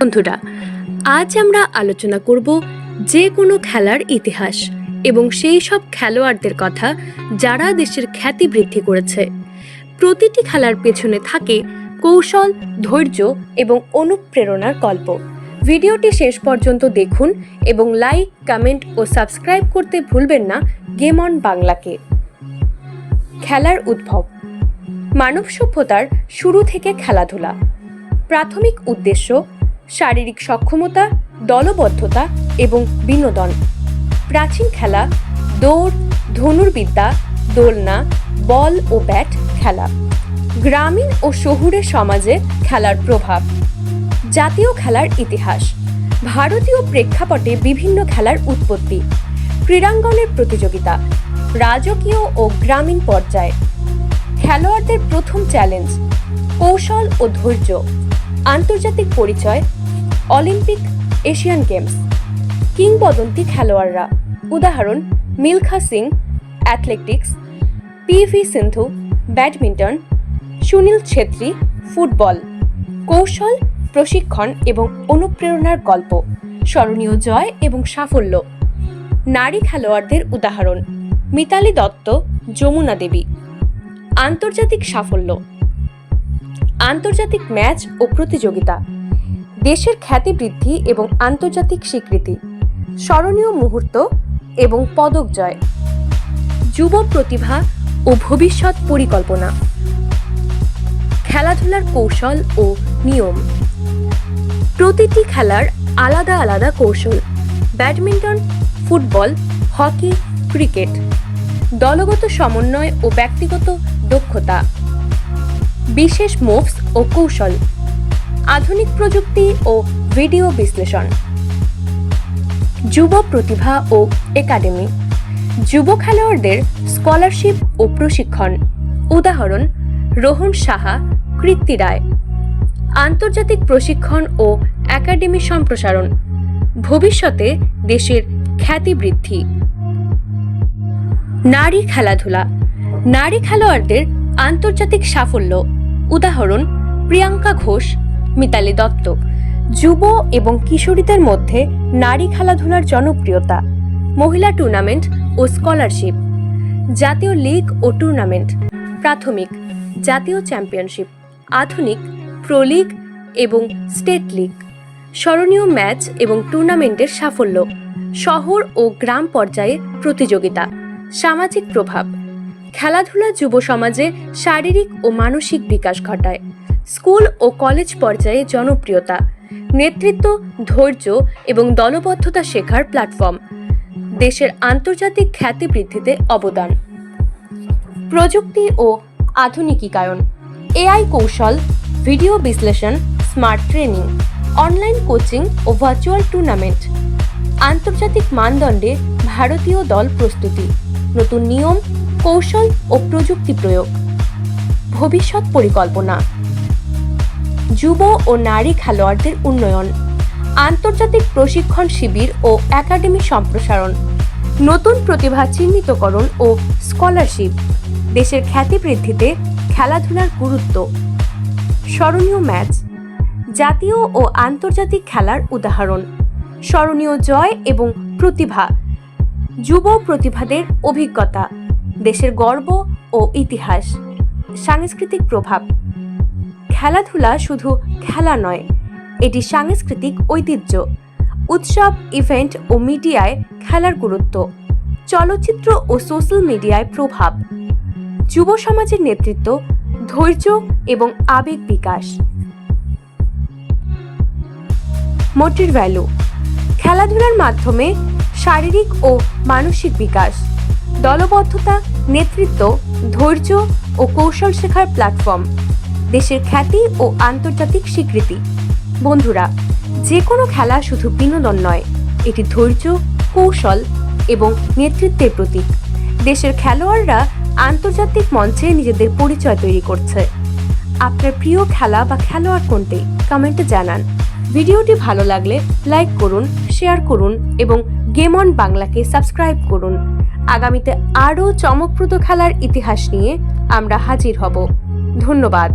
বন্ধুরা, আজ আমরা আলোচনা করব যে কোনো খেলার ইতিহাস এবং সেই সব খেলোয়াড়দের কথা যারা দেশের খ্যাতি বৃদ্ধি করেছে। প্রতিটি খেলার পেছনে থাকে কৌশল, ধৈর্য এবং অনুপ্রেরণার গল্প। ভিডিওটি শেষ পর্যন্ত দেখুন এবং লাইক, কমেন্ট ও সাবস্ক্রাইব করতে ভুলবেন না গেম অন বাংলাকে। খেলার উদ্ভব। মানব সভ্যতার শুরু থেকে খেলাধুলা। প্রাথমিক উদ্দেশ্য শারীরিক সক্ষমতা, দলবদ্ধতা এবং বিনোদন। প্রাচীন খেলা, দৌড়, ধনুর্বিদ্যা, দোলনা, বল ও ব্যাট খেলা। গ্রামীণ ও শহুরে সমাজে খেলার প্রভাব। জাতীয় খেলার ইতিহাস। ভারতীয় প্রেক্ষাপটে বিভিন্ন খেলার উৎপত্তি। ক্রীড়াঙ্গনের প্রতিযোগিতা। রাজকীয় ও গ্রামীণ পর্যায়ে। খেলোয়াড়দের প্রথম চ্যালেঞ্জ। কৌশল ও ধৈর্য। আন্তর্জাতিক পরিচয় অলিম্পিক, এশিয়ান গেমস। কিংবদন্তি খেলোয়াড়রা। উদাহরণ, Milkha Singh, athletics, P V Sindhu, badminton, Sunil Chhetri, football. কৌশল, প্রশিক্ষণ এবং অনুপ্রেরণার গল্প। স্মরণীয় জয় এবং সাফল্য। নারী খেলোয়াড়দের উদাহরণ, মিতালি দত্ত, যমুনা দেবী। আন্তর্জাতিক সাফল্য। আন্তর্জাতিক ম্যাচ ও প্রতিযোগিতা। দেশের খ্যাতি বৃদ্ধি এবং আন্তর্জাতিক স্বীকৃতি। স্মরণীয় মুহূর্ত এবং পদক জয়। যুব প্রতিভা ও ভবিষ্যৎ পরিকল্পনা। খেলাধুলার কৌশল ও নিয়ম। প্রতিটি খেলার আলাদা আলাদা কৌশল। Badminton, football, hockey, cricket. দলগত সমন্বয় ও ব্যক্তিগত দক্ষতা। বিশেষ মুভস ও কৌশল। আধুনিক প্রযুক্তি ও ভিডিও বিশ্লেষণ। যুব প্রতিভা ও একাডেমি। যুব খেলোয়াড়দের স্কলারশিপ ও প্রশিক্ষণ। উদাহরণ, রোহন সাহা, কৃত্তি রায়। আন্তর্জাতিক প্রশিক্ষণ ও একাডেমি সম্প্রসারণ। ভবিষ্যতে দেশের খ্যাতি বৃদ্ধি। নারী খেলাধুলা। নারী খেলোয়াড়দের আন্তর্জাতিক সাফল্য। উদাহরণ, প্রিয়াঙ্কা ঘোষ মিতালি দত্ত। যুব এবং কিশোরীদের মধ্যে নারী খেলাধুলার জনপ্রিয়তা, মহিলা টুর্নামেন্ট ও স্কলারশিপ, জাতীয় লীগ ও টুর্নামেন্ট, প্রাথমিক, জাতীয় চ্যাম্পিয়নশিপ, আধুনিক, প্রো লিগ এবং স্টেট লিগ। স্মরণীয় ম্যাচ এবং টুর্নামেন্টের সাফল্য, শহর ও গ্রাম পর্যায়ে প্রতিযোগিতা, সামাজিক প্রভাব। খেলাধুলা যুব সমাজে শারীরিক ও মানসিক বিকাশ ঘটায়। স্কুল ও কলেজ পর্যায়ে জনপ্রিয়তা, নেতৃত্ব, ধৈর্য এবং দলবদ্ধতা শেখার প্ল্যাটফর্ম, দেশের আন্তর্জাতিক খ্যাতি বৃদ্ধিতে অবদান। প্রযুক্তি ও আধুনিকীকরণ, এআই কৌশল, ভিডিও বিশ্লেষণ, স্মার্ট ট্রেনিং, অনলাইন কোচিং ও ভার্চুয়াল টুর্নামেন্ট, আন্তর্জাতিক মানদণ্ডে ভারতীয় দল প্রস্তুতি, নতুন নিয়ম, কৌশল ও প্রযুক্তি প্রয়োগ, ভবিষ্যৎ পরিকল্পনা। যুব ও নারী খেলোয়াড়দের উন্নয়ন, আন্তর্জাতিক প্রশিক্ষণ শিবির ও একাডেমি সম্প্রসারণ, নতুন প্রতিভা চিহ্নিতকরণ ও স্কলারশিপ, দেশের খ্যাতি বৃদ্ধিতে খেলাধুলার গুরুত্ব। স্মরণীয় ম্যাচ, জাতীয় ও আন্তর্জাতিক খেলার উদাহরণ, স্মরণীয় জয় এবং প্রতিভা, যুব প্রতিভাদের অভিজ্ঞতা, দেশের গর্ব ও ইতিহাস, সাংস্কৃতিক প্রভাব। খেলাধুলা শুধু খেলা নয়, এটি সাংস্কৃতিক ঐতিহ্য, উৎসব, ইভেন্ট ও মিডিয়ায় খেলার গুরুত্ব, চলচ্চিত্র ও সোশ্যাল মিডিয়ায় প্রভাব, যুব সমাজের নেতৃত্ব, ধৈর্য এবং আবেগ বিকাশ। মোটির ভ্যালু, খেলাধুলার মাধ্যমে শারীরিক ও মানসিক বিকাশ, দলবদ্ধতা, নেতৃত্ব, ধৈর্য ও কৌশল শেখার প্ল্যাটফর্ম দেশের খ্যাতি ও আন্তর্জাতিক স্বীকৃতি। বন্ধুরা যে কোনো খেলা শুধু বিনোদন নয়, এটি ধৈর্য, কৌশল এবং নেতৃত্বের প্রতীক। দেশের খেলোয়াড়রা আন্তর্জাতিক মঞ্চে নিজেদের পরিচয় তৈরি করছে। আপনার প্রিয় খেলা বা খেলোয়াড় কোনটি? কমেন্টে জানান। ভিডিওটি ভালো লাগলে লাইক করুন, শেয়ার করুন এবং গেম অন বাংলাকে সাবস্ক্রাইব করুন। আগামীতে আরও চমকপ্রদ খেলার ইতিহাস নিয়ে আমরা হাজির হব। ধন্যবাদ।